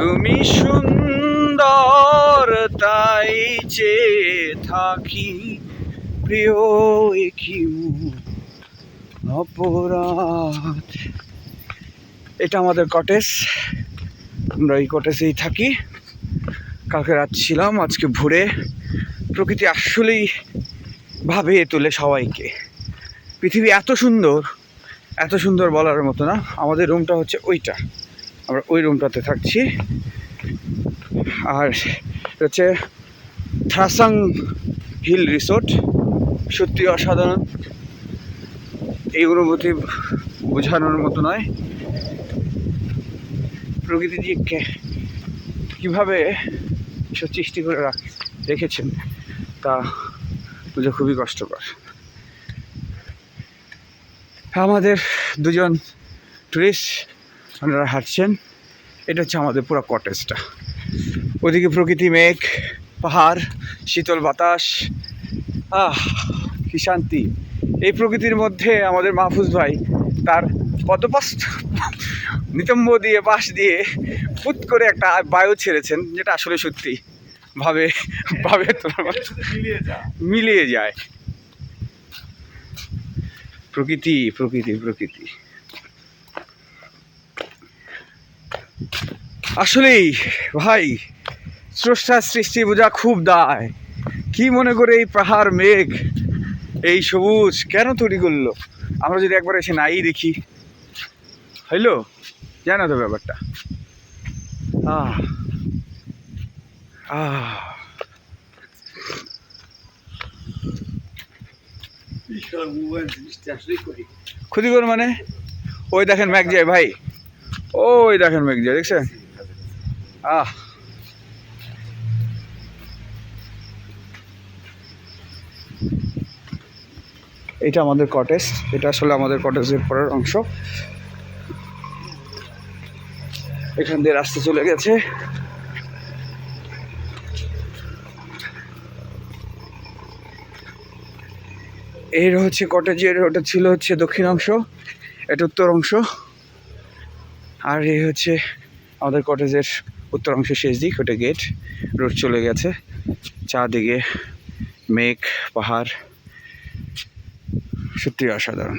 আমি সুন্দর, তাই চেয়ে থাকি প্রিয় একই অপরাধ। এটা আমাদের কটেজ আমরা এই কটেজেই থাকি। কালকে রাত ছিলাম, আজকে ভোরে। প্রকৃতি আসলেই ভাবে তোলে সবাইকে। পৃথিবী এত সুন্দর এত সুন্দর বলার মতো না। আমাদের রুমটা হচ্ছে ওইটা। আমরা ওই রুমটাতে থাকছি। আর হচ্ছে থ্রাসাং হিল রিসোর্ট সত্যি অসাধারণ। এই অনুভূতি বোঝানোর মতো নয়। প্রকৃতি যে কীভাবে সৃষ্টি করে রাখ, রেখেছেন তা বোঝা খুবই কষ্টকর। আমাদের দুজন টুরিস্ট ওনারা হাঁটছেন, এটা হচ্ছে আমাদের পুরো কটেজটা ওদিকে প্রকৃতি মেঘ, পাহাড়, শীতল বাতাস, আহ, কি শান্তি। এই প্রকৃতির মধ্যে আমাদের মাহফুজ ভাই তার পদপাস নিতম্ব দিয়ে পাশ দিয়ে ফুট করে একটা বায়ু ছেড়েছেন, যেটা আসলে সত্যি ভাবে ভাবে মিলিয়ে যায়। প্রকৃতি প্রকৃতি প্রকৃতি। আসলেই ভাই স্রষ্টার সৃষ্টি বোঝা খুব দায়। কি মনে করে এই পাহাড় মেঘ এই সবুজ কেন তৈরি করল? আমরা যদি একবার এসে নাই দেখি। হইল? জানো তো ব্যাপারটা। আহ আহ। ক্ষতিকর মানে? ওই দেখেন ম্যাক যায় ভাই ওই দেখেন যায় দেখছেন? আহ। এটা আমাদের কটেজ এটা আসলে আমাদের কটেজের পরের অংশ। এখান দিয়ে রাস্তা চলে গেছে। এর হচ্ছে কটেজের ওটা ছিল হচ্ছে দক্ষিণ অংশ, এটা উত্তর অংশ। আর এই হচ্ছে আমাদের কটেজের উত্তর অংশের শেষ দিক, ওটা গেট রোড চলে গেছে। চারদিকে মেঘ, পাহাড়। সত্যি অসাধারণ।